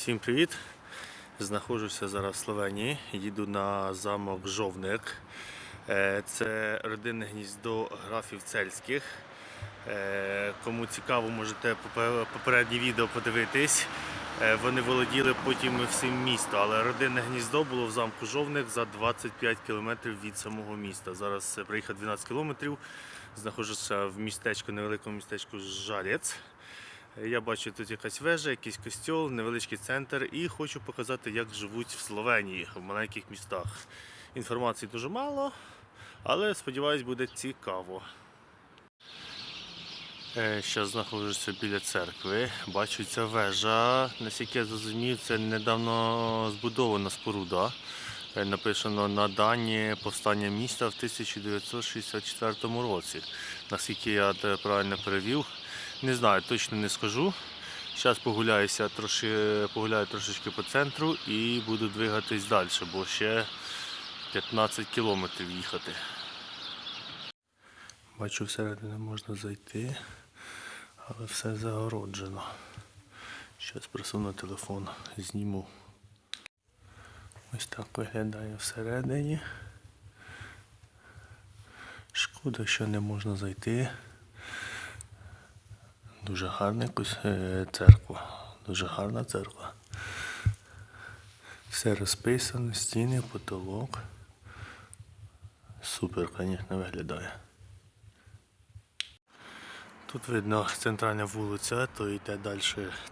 Всім привіт! Знаходжуся зараз в Словенії. Їду на замок Жовник. Е, Це родинне гніздо графів цельських. Е, Кому цікаво, можете попереднє відео подивитись. Е, Вони володіли потім всім містом, але родинне гніздо було в замку Жовник за 25 кілометрів від самого міста. Зараз приїхав 12 кілометрів. Знаходжуся в містечку, невеликому містечку Жарець. Я бачу тут якась вежа, якийсь костьол, невеличкий центр і хочу показати, як живуть в Словенії в маленьких містах. Інформації дуже мало, але сподіваюсь, буде цікаво. Зараз знаходжуся біля церкви. Бачу ця вежа. Наскільки я зрозумів, це недавно збудована споруда. Е, Написано на дані повстання міста в 1964 році. Наскільки я правильно перевів, не знаю, точно не скажу. Зараз погуляюся трошки, погуляю трошечки по центру і буду двигатись далі, бо ще 15 кілометрів їхати. Бачу, всередину можна зайти, але все загороджено. Зараз присуну телефон, зніму. Ось так виглядає всередині. Шкода, що не можна зайти. Дуже гарна е, церква. Дуже гарна церква. Все розписано, стіни, потолок. Супер, звісно, виглядає. Тут видно центральна вулиця, то йде далі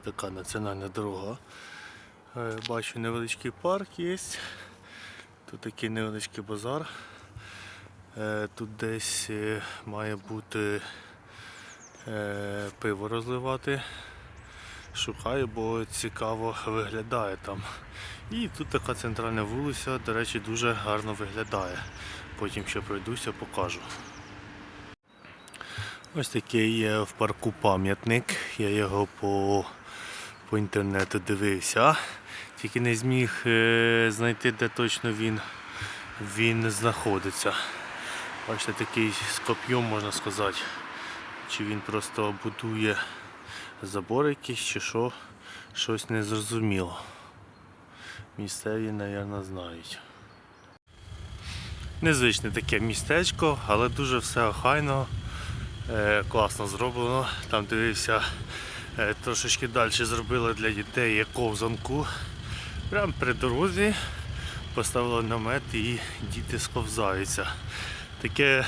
така національна дорога. Е, Бачу невеличкий парк є. Тут такий невеличкий базар. Е, Тут десь має бути пиво розливати. Шукаю, бо цікаво виглядає там. І тут така центральна вулиця, до речі, дуже гарно виглядає. Потім ще пройдуся, покажу. Ось такий є в парку пам'ятник. Я його по, по інтернету дивився. Тільки не зміг е, знайти, де точно він, він знаходиться. Бачите, такий з коп'єм можна сказати. Чи він просто будує забор якийсь, чи що, щось не зрозуміло. Місцеві, мабуть, знають. Незвичне таке містечко, але дуже все охайно, е, класно зроблено. Там дивився, е, трошечки далі зробили для дітей ковзанку. Прямо при дорозі поставили намет і діти сковзаються. Таке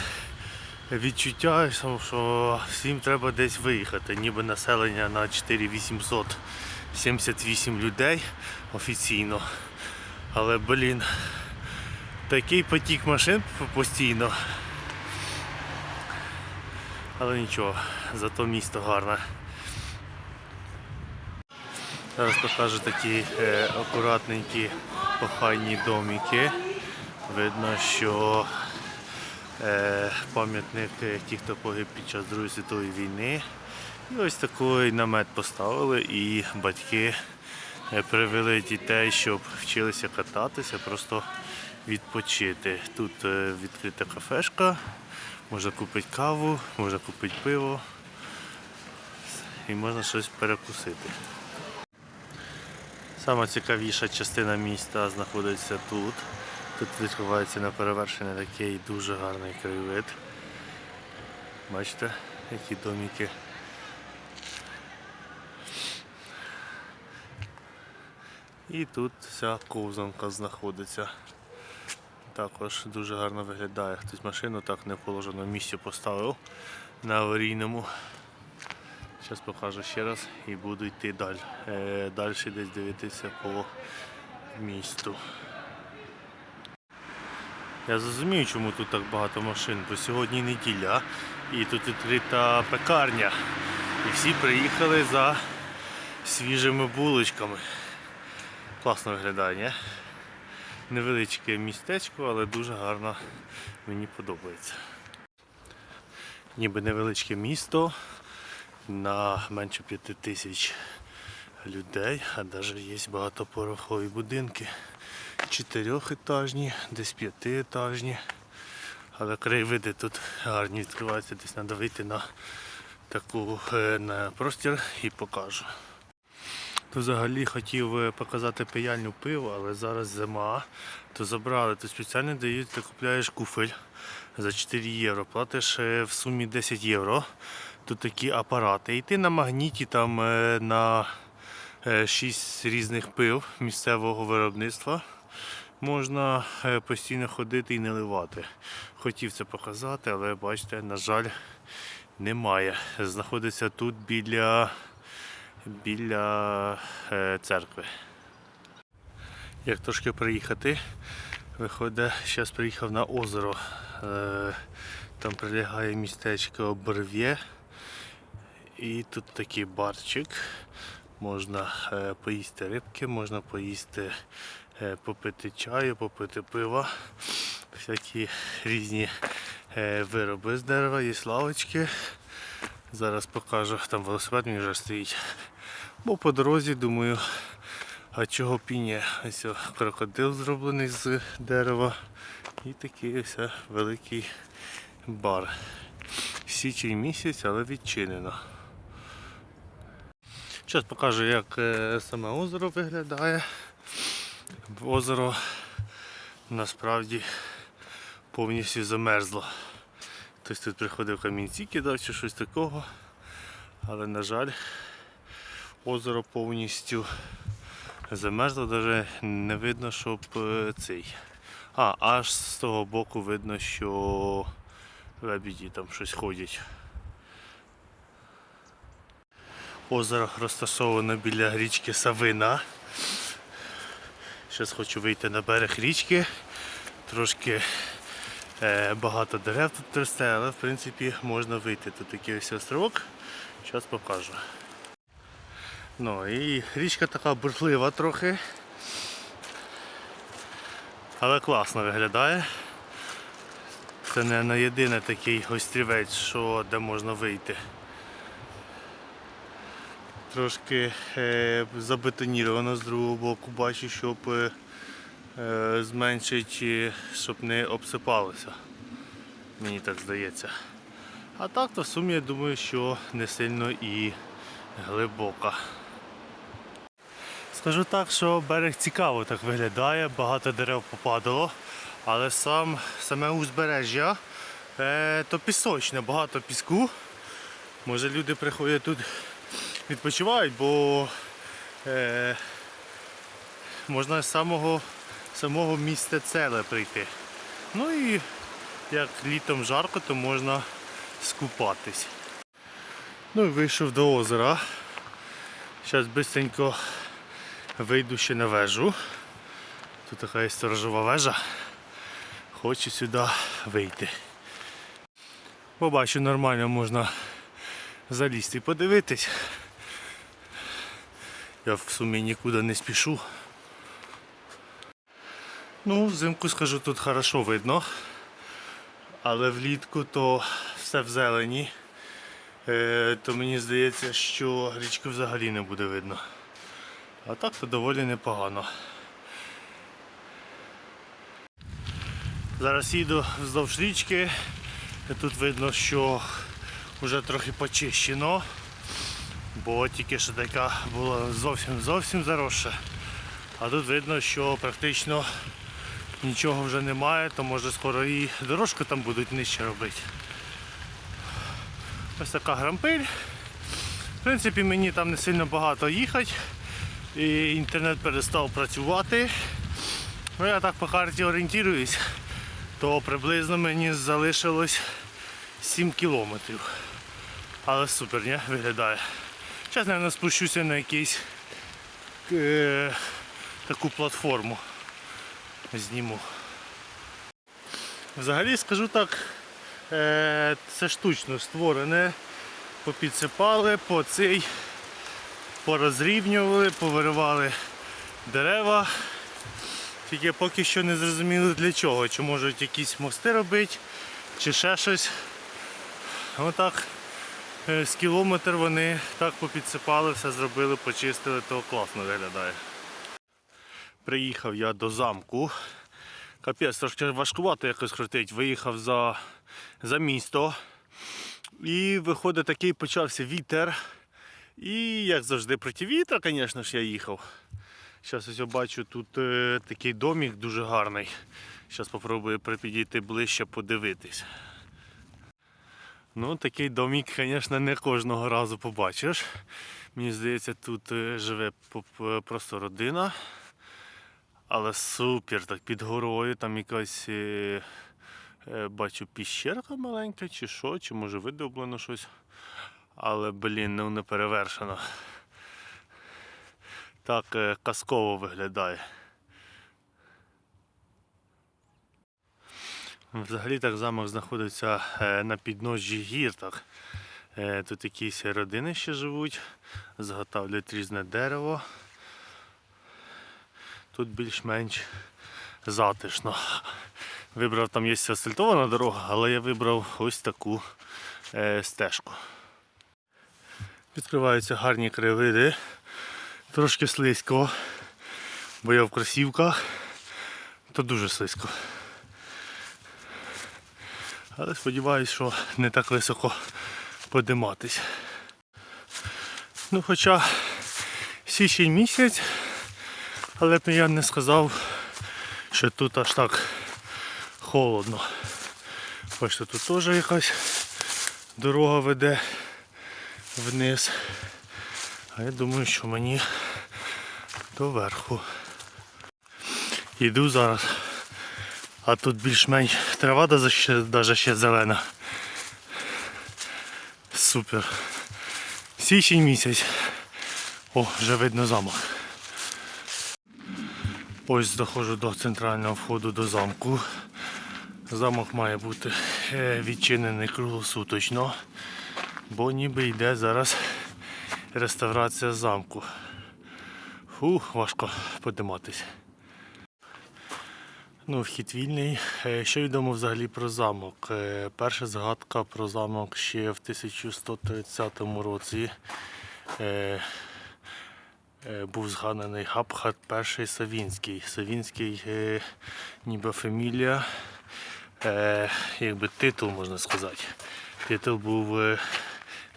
відчуття, що всім треба десь виїхати, ніби населення на 4878 людей офіційно. Але, блін, такий потік машин постійно. Але нічого, зато місто гарне. Зараз покажу такі е, акуратненькі охайні домики. Видно, що пам'ятник е, ті, хто погиб під час Другої світової війни. І ось такий намет поставили і батьки е, привели дітей, щоб вчилися кататися, просто відпочити. Тут е, відкрита кафешка, можна купити каву, можна купити пиво і можна щось перекусити. Сама цікавіша частина міста знаходиться тут. Тут відкривається на перевершення такий дуже гарний краєвид. Бачите, які домики. І тут вся ковзанка знаходиться. Також дуже гарно виглядає. Хтось машину так не в положеному місці поставив на аварійному. Зараз покажу ще раз і буду йти далі. Е, далі десь дивитися по місту. Я зрозумію, чому тут так багато машин, бо сьогодні неділя і тут відкрита пекарня. І всі приїхали за свіжими булочками. Класно виглядає, ні? Невеличке містечко, але дуже гарно мені подобається. Ніби невеличке місто на менше п'яти тисяч людей, а навіть є багатоповерхові будинки. Чотирьохетажні, десь п'ятиетажні. Але краєвиди тут гарні відкриваються, десь треба вийти на таку е, на простір і покажу. То взагалі хотів показати пияльню пиво, але зараз зима. То забрали, то спеціально дають, ти купляєш куфель за 4 євро, платиш е, в сумі 10 євро. Тут такі апарати. І ти на магніті там е, на 6 різних пив місцевого виробництва. Можна е, постійно ходити і не ливати. Хотів це показати, але бачите, на жаль, немає. Знаходиться тут біля, біля е, церкви. Як трошки приїхати, виходить, зараз приїхав на озеро. Е, Там прилягає містечко Борв'є. І тут такий барчик. Можна поїсти рибки, можна поїсти, попити чаю, попити пива. Всякі різні е, вироби з дерева, є лавочки. Зараз покажу, там велосипед мій вже стоїть. Бо по дорозі думаю, а чого піні? Ось крокодил зроблений з дерева. І такий ось великий бар. Січень місяць, але відчинено. Зараз покажу, як е, саме озеро виглядає. Озеро насправді повністю замерзло. Хтось тут приходив камінці кидав чи щось такого. Але на жаль, озеро повністю замерзло, навіть не видно, щоб е, цей. А, аж з того боку видно, що лебіді там щось ходять. Озеро розташоване біля річки Савина. Зараз хочу вийти на берег річки. Трошки е, багато дерев тут росте, але в принципі можна вийти. Тут такий ось островок. Зараз покажу. Ну і річка така бурхлива трохи. Але класно виглядає. Це не на єдиний такий острівець, що де можна вийти. Трошки е, забетоніровано з другого боку, бачу, щоб е, е, зменшити, щоб не обсипалося. Мені так здається. А так, то в сумі я думаю, що не сильно і глибока. Скажу так, що берег цікаво так виглядає, багато дерев попадало, але сам, саме узбережжя е, то пісочне, багато піску. Може люди приходять тут відпочивають, бо е, можна з самого, самого місця целе прийти. Ну і як літом жарко, то можна скупатись. Ну і вийшов до озера. Зараз швидко вийду ще на вежу. Тут така є сторожова вежа. Хочу сюди вийти. Побачу, нормально можна залізти і подивитись. Я в сумі нікуди не спішу. Ну, взимку скажу, тут хорошо видно. Але влітку то все в зелені. Е, то мені здається, що річку взагалі не буде видно. А так то доволі непогано. Зараз їду вздовж річки. Тут видно, що вже трохи почищено, бо тільки що така була зовсім зовсім заросша. А тут видно, що практично нічого вже немає, то може скоро і дорожку там будуть нижче робити. Ось така грампиль. В принципі, мені там не сильно багато їхати. І інтернет перестав працювати. Ну, я так по карті орієнтуюсь, то приблизно мені залишилось 7 кілометрів. Але супер, не? Виглядає. Зараз, мабуть, спущуся на якийсь е, таку платформу. Зніму. Взагалі скажу так, е, це штучно створене. Попідсипали, по цей, порозрівнювали, повиривали дерева. Тільки поки що не зрозуміло для чого. Чи можуть якісь мости робити, чи ще щось. Отак з кілометр вони так попідсипали, все зробили, почистили, то класно виглядає. Приїхав я до замку. Капець, трошки важкувато якось крутить. Виїхав за, за місто. І виходить такий почався вітер. І як завжди проти вітра, звісно ж, я їхав. Зараз ось я бачу тут е, такий домик дуже гарний. Зараз спробую підійти ближче подивитись. Ну, такий домик, звісно, не кожного разу побачиш. Мені здається, тут е, живе просто родина. Але супер, так під горою, там якась е, е, бачу піщерка маленька, чи що, чи може видоблено щось. Але, блін, ну не перевершено. Так казково виглядає. Взагалі так замок знаходиться е, на підножжі гір. Так. Е, Тут якісь родини ще живуть, заготавлюють різне дерево. Тут більш-менш затишно. Вибрав, там є асфальтована дорога, але я вибрав ось таку е, стежку. Відкриваються гарні краєвиди. Трошки слизько, бо я в кросівках, то дуже слизько. Але сподіваюсь, що не так високо подиматись. Ну хоча січень місяць, але б я не сказав, що тут аж так холодно. Бачите, тут теж якась дорога веде вниз. А я думаю, що мені доверху. Йду зараз. А тут більш-менш трава даже ще, даже ще зелена. Супер. Січень місяць. О, вже видно замок. Ось доходжу до центрального входу до замку. Замок має бути е, відчинений круглосуточно, бо ніби йде зараз реставрація замку. Фух, важко подиматись. Ну, вхід вільний. Е, Що відомо взагалі про замок? Е, Перша згадка про замок ще в 1130 році. Е, Був згаданий Габхат І Савінський. Савінський ніби фамілія, якби титул можна сказати. Титул був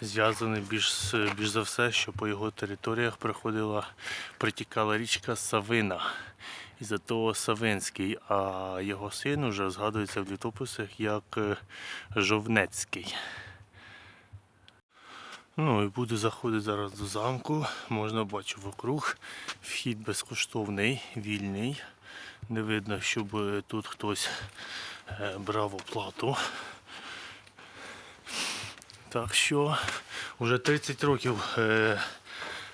зв'язаний більш, більш за все, що по його територіях проходила, протікала річка Савина. І за того Савинський, а його син уже згадується в літописах як е, Жовнецький. Ну і буду заходити зараз до замку. Можна бачу вокруг. Вхід безкоштовний, вільний. Не видно, щоб е, тут хтось е, брав оплату. Так що вже 30 років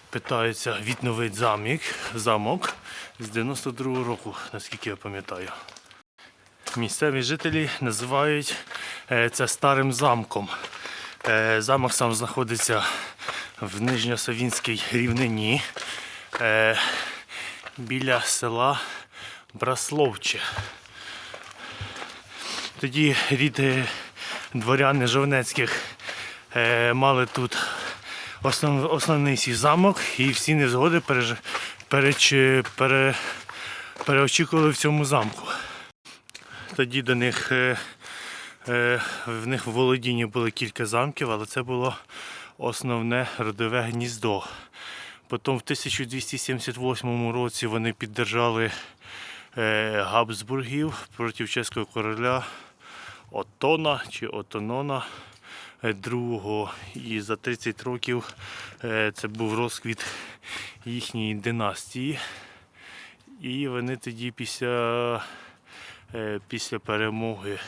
питаються відновити замок, замок з 92-го року, наскільки я пам'ятаю. Місцеві жителі називають е, це старим замком. Е, Замок сам знаходиться в Нижньосавінській рівнині е, біля села Брасловче. Тоді рід дворяни Жовнецьких мали тут основ, основний свій замок і всі невзгоди переж, переч, пере, переочікували в цьому замку. Тоді до них е, е, в них в володінні було кілька замків, але це було основне родове гніздо. Потім в 1278 році вони піддержали е, Габсбургів проти чеського короля Отона чи Отонона другого. І за 30 років е, це був розквіт їхньої династії. І вони тоді після, е, після перемоги,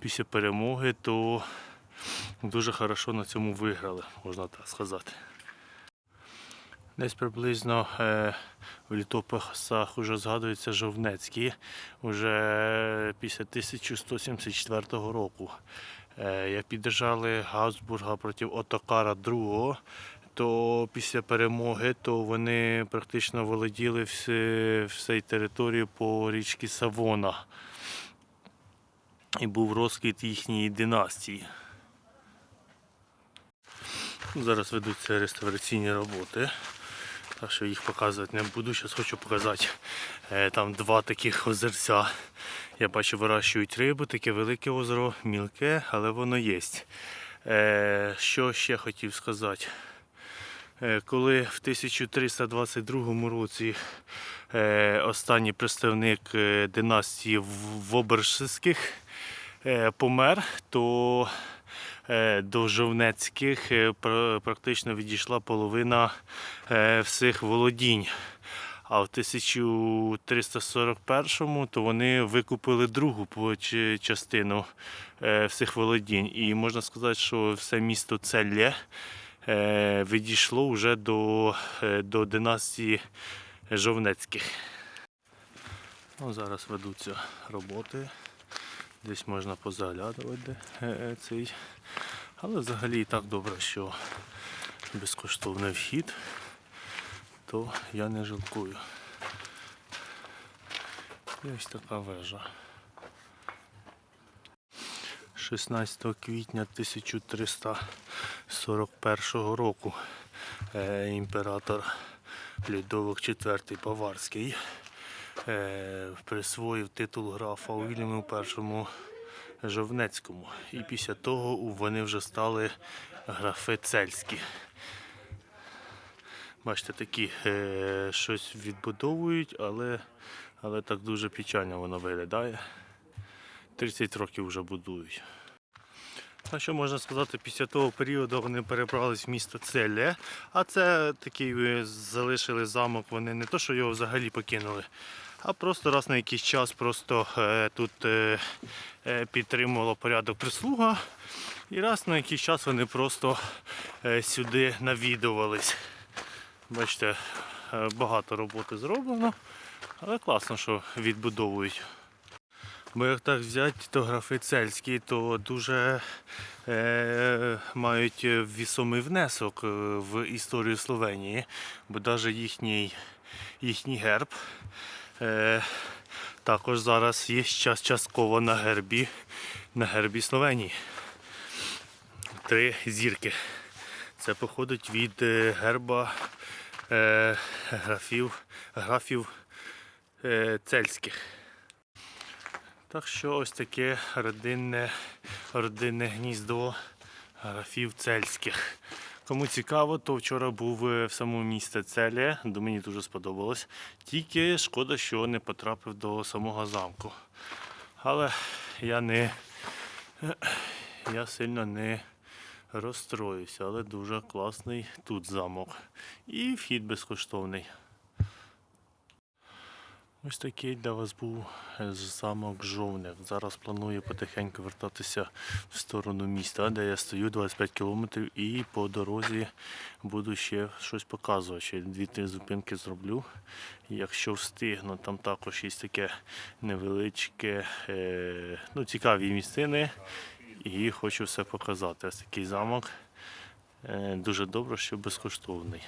після перемоги, то дуже хорошо на цьому виграли, можна так сказати. Десь приблизно е, в літописах вже згадується Жовнецький, вже після 1174 року. Е, як піддержали Габсбурга проти Отокара II, то після перемоги то вони практично володіли всі, всією територією по річці Савона. І був розквіт їхньої династії. Зараз ведуться реставраційні роботи. Так що їх показувати не буду. Зараз хочу показати е, там два таких озерця. Я бачу, вирощують рибу, таке велике озеро, мілке, але воно є. Е, що ще хотів сказати? Е, Коли в 1322 році е, останній представник династії Вобершських помер, то до Жовнецьких практично відійшла половина всіх володінь. А в 1341 то вони викупили другу частину е, всіх володінь. І можна сказати, що все місто Целлє е, відійшло вже до, е, до династії Жовнецьких. Ну, зараз ведуться роботи. Десь можна позаглядувати цей. Але взагалі і так добре, що безкоштовний вхід, то я не жалкую. І ось така вежа. 16 квітня 1341 року е, імператор Людовик IV Баварський е, присвоїв титул графа Уільяму І Жовнецькому. І після того вони вже стали графи цельські. Бачите, такі е, щось відбудовують, але, але так дуже печально воно виглядає. 30 років вже будують. А що можна сказати, після того періоду вони перебрались в місто Целє, а це такий е, залишили замок, вони не то, що його взагалі покинули, а просто раз на якийсь час просто е, тут е, е, підтримувала порядок прислуга. І раз на якийсь час вони просто е, сюди навідувались. Бачите, е, багато роботи зроблено, але класно, що відбудовують. Бо як так взяти, то графи цельські, то дуже е, мають вісомий внесок е, в історію Словенії, бо навіть їхній, їхній герб е, також зараз є час частково на гербі, на гербі Словенії. Три зірки. Це походить від е, герба е, графів, графів е, цельських. Так що ось таке родинне, родинне гніздо графів цельських. Кому цікаво, то вчора був е, в самому місті Целє, до мені дуже сподобалось. Тільки шкода, що не потрапив до самого замку. Але я не я сильно не розстроюся, але дуже класний тут замок. І вхід безкоштовний. Ось такий для вас був е, замок Жовник. Зараз планую потихеньку вертатися в сторону міста, де я стою 25 кілометрів і по дорозі буду ще щось показувати. Ще дві-три зупинки зроблю. Якщо встигну, там також є таке невеличке, е, ну, цікаві місцини. І хочу все показати. Ось такий замок. Е, Дуже добре, що безкоштовний.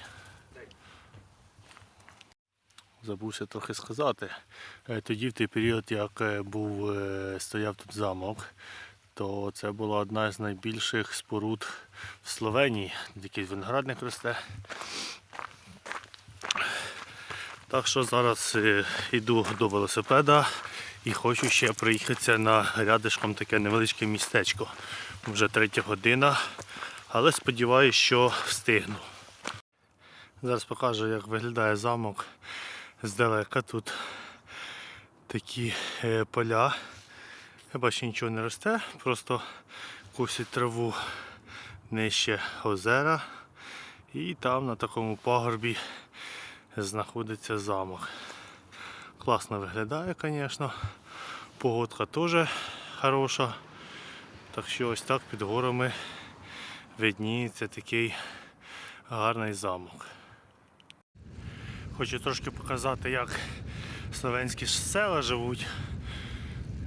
Забувся трохи сказати. Е, Тоді, в той період, як е, був, стояв тут замок, то це була одна з найбільших споруд в Словенії. Якийсь виноградник росте. Так що зараз йду до велосипеда і хочу ще приїхатися на рядишком таке невеличке містечко. Вже третя година, але сподіваюся, що встигну. Зараз покажу, як виглядає замок здалека. Тут такі е, поля. Я бачу, нічого не росте, просто косять траву нижче озера. І там на такому пагорбі знаходиться замок. Класно виглядає, звісно. Погодка теж хороша. Так що ось так під горами видніється такий гарний замок. Хочу трошки показати, як словенські села живуть.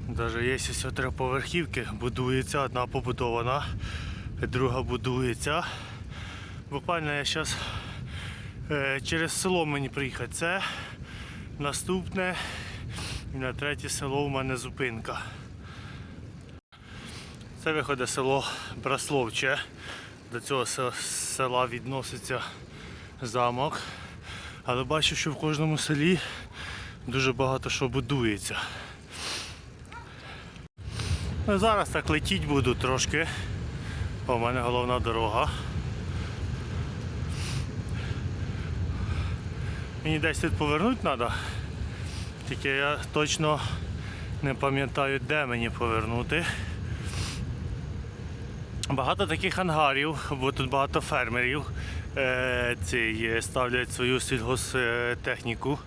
Навіть є ось триповерхівки, будується, одна побудована, друга будується. Буквально я зараз через село мені приїхати. Це наступне і на третє село в мене зупинка. Це виходить село Брасловче. До цього села відноситься замок. Але бачу, що в кожному селі дуже багато що будується. Ну, зараз так летіть буду трошки. У мене головна дорога. Мені десь тут повернути треба. Тільки я точно не пам'ятаю, де мені повернути. Багато таких ангарів, бо тут багато фермерів е, ці, ставлять свою сільгостехніку.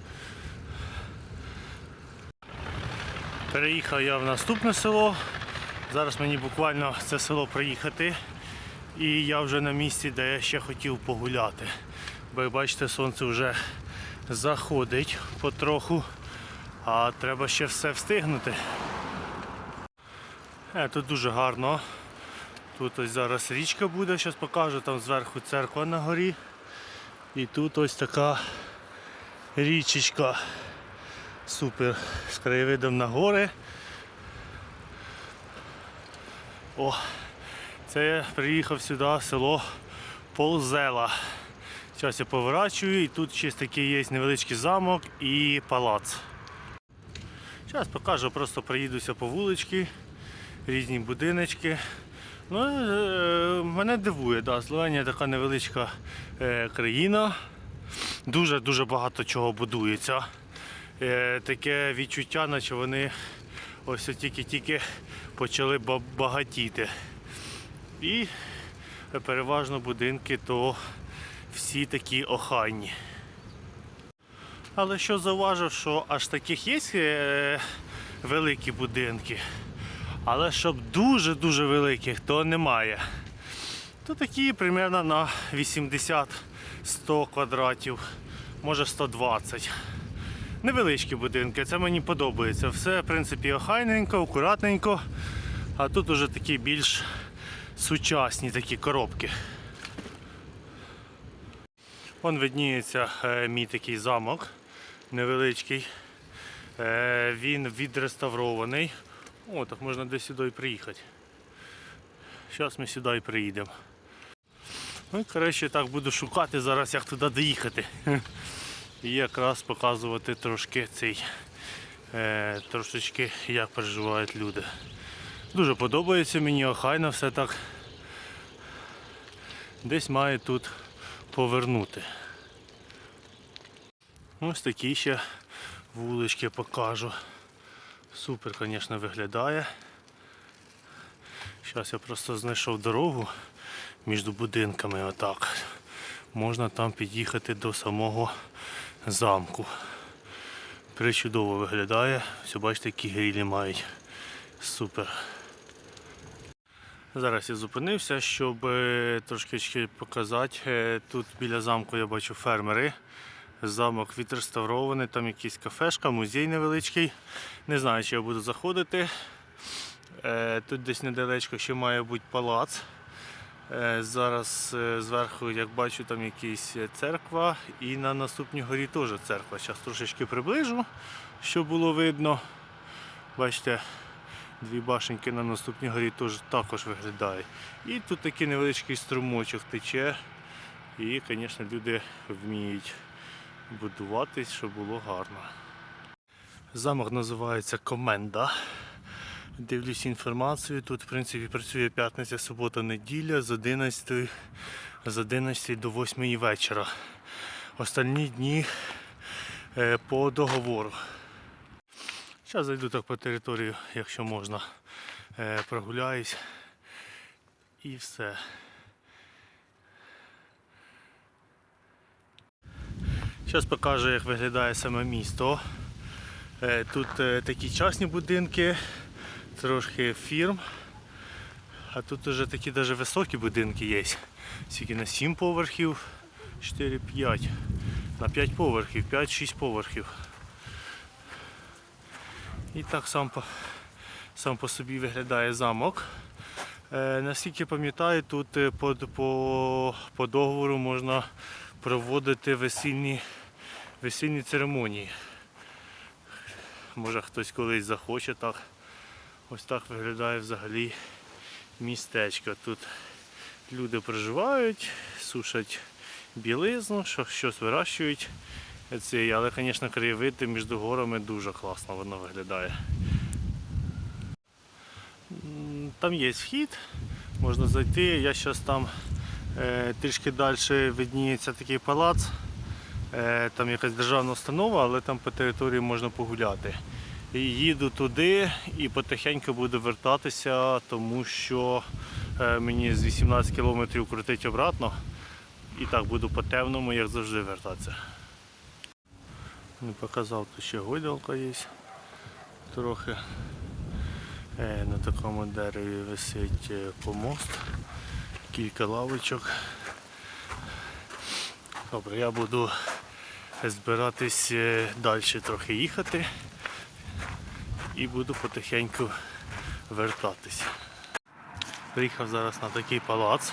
Переїхав я в наступне село. Зараз мені буквально це село проїхати. І я вже на місці, де я ще хотів погуляти. Бо як бачите, сонце вже заходить потроху, а треба ще все встигнути. Е, тут дуже гарно. Тут ось зараз річка буде, зараз покажу, там зверху церква на горі. І тут ось така річечка. Супер. З краєвидом на гори. О, це я приїхав сюди, село Ползела. Зараз я поворачую і тут ще такий є невеличкий замок і палац. Зараз покажу, просто проїдуся по вуличці, різні будиночки. Ну, е, мене дивує, да, Словенія така невеличка е, країна. Дуже-дуже багато чого будується. Е, таке відчуття, наче вони ось тільки-тільки почали багатіти. І переважно будинки то всі такі охайні. Але що зауважив, що аж таких є е, великі будинки. Але щоб дуже-дуже великих, то немає. То такі примерно на 80-100 квадратів, може 120. Невеличкі будинки, це мені подобається. Все, в принципі, охайненько, акуратненько. А тут уже такі більш сучасні такі коробки. Вон видніється е, мій такий замок невеличкий. Е, він відреставрований. О, так можна десь сюди і приїхати. Зараз ми сюди і приїдемо. Ну і коротше так буду шукати зараз, як туди доїхати. І якраз показувати трошки цей е, трошечки як переживають люди. Дуже подобається мені, охайно все так. Десь має тут повернути. Ось такі ще вулички покажу. Супер, звісно, виглядає. Зараз я просто знайшов дорогу між будинками отак. Можна там під'їхати до самого замку. Причудово виглядає. Все, бачите, які грілі мають. Супер. Зараз я зупинився, щоб е, трошки показати. Е, Тут біля замку я бачу фермери. Замок відреставрований, там якась кафешка, музей невеличкий. Не знаю, чи я буду заходити. Е, Тут десь недалечко ще має бути палац. Зараз зверху, як бачу, там якась церква і на наступній горі теж церква. Зараз трошечки приближу, щоб було видно. Бачите, дві башеньки на наступній горі теж також виглядають. І тут такий невеличкий струмочок тече. І, звісно, люди вміють будуватись, щоб було гарно. Замок називається Коменда. Дивлюсь інформацію. Тут, в принципі, працює п'ятниця, субота, неділя з 11, з 11 до 8 вечора. Остальні дні е, по договору. Зараз зайду так по територію, якщо можна, е, прогуляюсь. І все. Зараз покажу, як виглядає саме місто. Е, Тут е, такі частні будинки, трошки фірм. А тут вже такі даже високі будинки є. Скільки на 7 поверхів, 4-5. На 5 поверхів, 5-6 поверхів. І так сам по, сам по собі виглядає замок. Е, наскільки пам'ятаю, тут е, по, по, по договору можна проводити весільні, весільні церемонії. Може хтось колись захоче так. Ось так виглядає взагалі містечко. Тут люди проживають, сушать білизну, щось вирощують. Це, але, звісно, краєвид між горами дуже класно воно виглядає. Там є вхід, можна зайти. Я зараз там е, трішки далі видніється такий палац. Е, Там якась державна установа, але там по території можна погуляти. І їду туди і потихеньку буду вертатися, тому що е, мені з 18 кілометрів крутить обратно. І так буду по темному, як завжди вертатися. Не показав, тут ще гойдалка є трохи. Е, На такому дереві висить е, помост, кілька лавочок. Добре, я буду збиратись е, далі трохи їхати і буду потихеньку вертатись. Приїхав зараз на такий палац.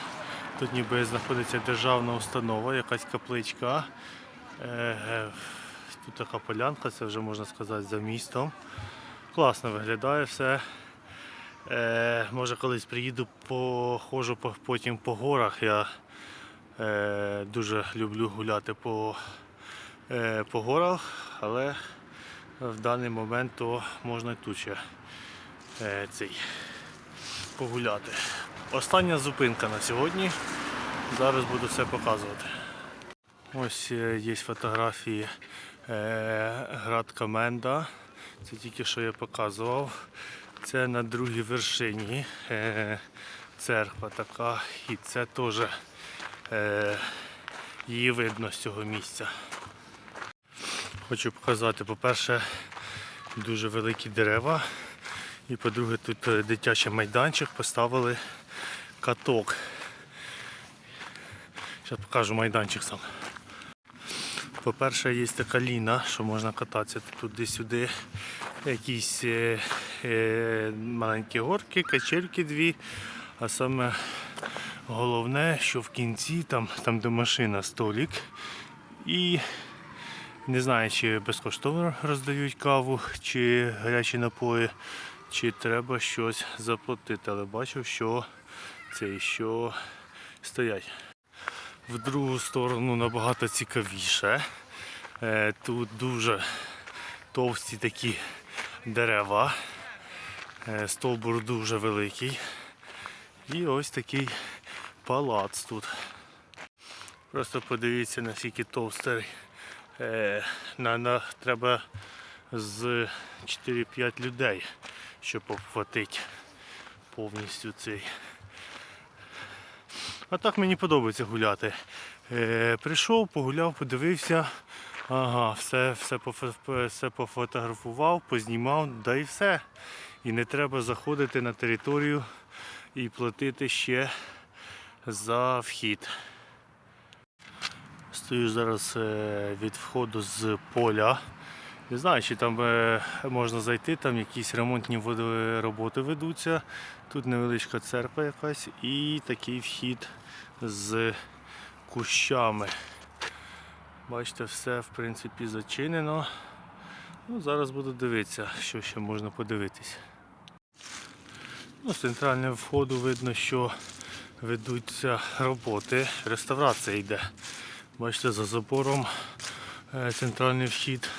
Тут ніби знаходиться державна установа, якась капличка. Тут така полянка, це вже можна сказати за містом. Класно виглядає все. Е, може колись приїду, походжу по- потім по горах. Я е, дуже люблю гуляти по, е, по горах, але в даний момент то можна і тут ще е, цей, погуляти. Остання зупинка на сьогодні. Зараз буду все показувати. Ось е, є фотографії град Каменда. Це тільки що я показував. Це на другій вершині е, церква така. І це теж е, її видно з цього місця. Хочу показати, по-перше, дуже великі дерева. І по-друге, тут е, дитячий майданчик поставили каток. Зараз покажу майданчик сам. По-перше, є така ліна, що можна кататися туди-сюди. Якісь е, е, маленькі горки, качельки дві. А саме головне, що в кінці, там, там де машина, столик. І не знаю, чи безкоштовно роздають каву, чи гарячі напої, чи треба щось заплатити. Але бачив, що це що стоять. В другу сторону набагато цікавіше. Е, Тут дуже товсті такі дерева. Е, Стовбур дуже великий. І ось такий палац тут. Просто подивіться наскільки товстий. Е, на, на, треба з 4-5 людей, щоб обхватити повністю цей. А так мені подобається гуляти. Е, прийшов, погуляв, подивився. Ага, все, все, все пофотографував, познімав, да і все. І не треба заходити на територію і платити ще за вхід. Стою зараз е, від входу з поля. Не знаю, чи там е, можна зайти, там якісь ремонтні роботи ведуться. Тут невеличка церква якась і такий вхід з кущами. Бачите, все в принципі зачинено. Ну, зараз буду дивитися, що ще можна подивитись. Ну, з центрального входу видно, що ведуться роботи. Реставрація йде. Бачите, за забором е, центральний вхід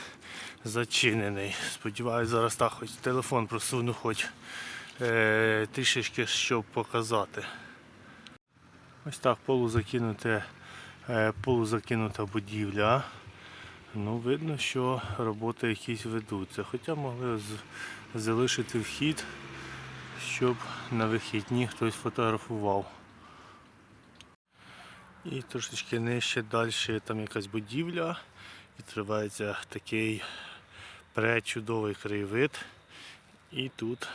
зачинений. Сподіваюсь, зараз так хоч телефон просуну, хоч е, трішечки щоб показати. Ось так полузакинуте, е, полузакинута будівля. Ну, видно, що роботи якісь ведуться. Хоча могли залишити вхід, щоб на вихідні хтось фотографував. І трошечки нижче далі там якась будівля. Відкривається такий пречудовий краєвид. І тут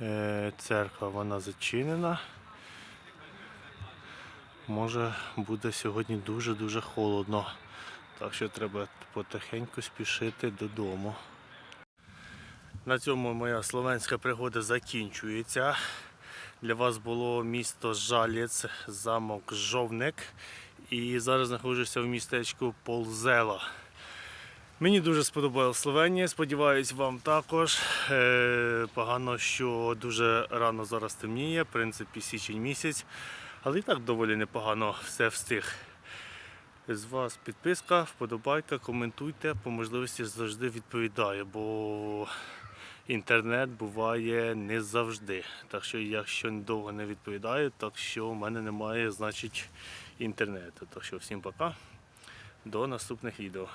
е, церква вона зачинена. Може буде сьогодні дуже-дуже холодно. Так що треба потихеньку спішити додому. На цьому моя словенська пригода закінчується. Для вас було місто Жалєць, замок Жовник. І зараз знаходжуся в містечку Ползела. Мені дуже сподобалася Словенія, сподіваюсь, вам також. Е, Погано, що дуже рано зараз темніє, в принципі, січень місяць, але і так доволі непогано все встиг. З вас підписка, вподобайка, коментуйте, по можливості завжди відповідаю, бо інтернет буває не завжди. Так що, якщо довго не відповідаю, так що в мене немає, значить, інтернету. Так що всім пока. До наступних відео.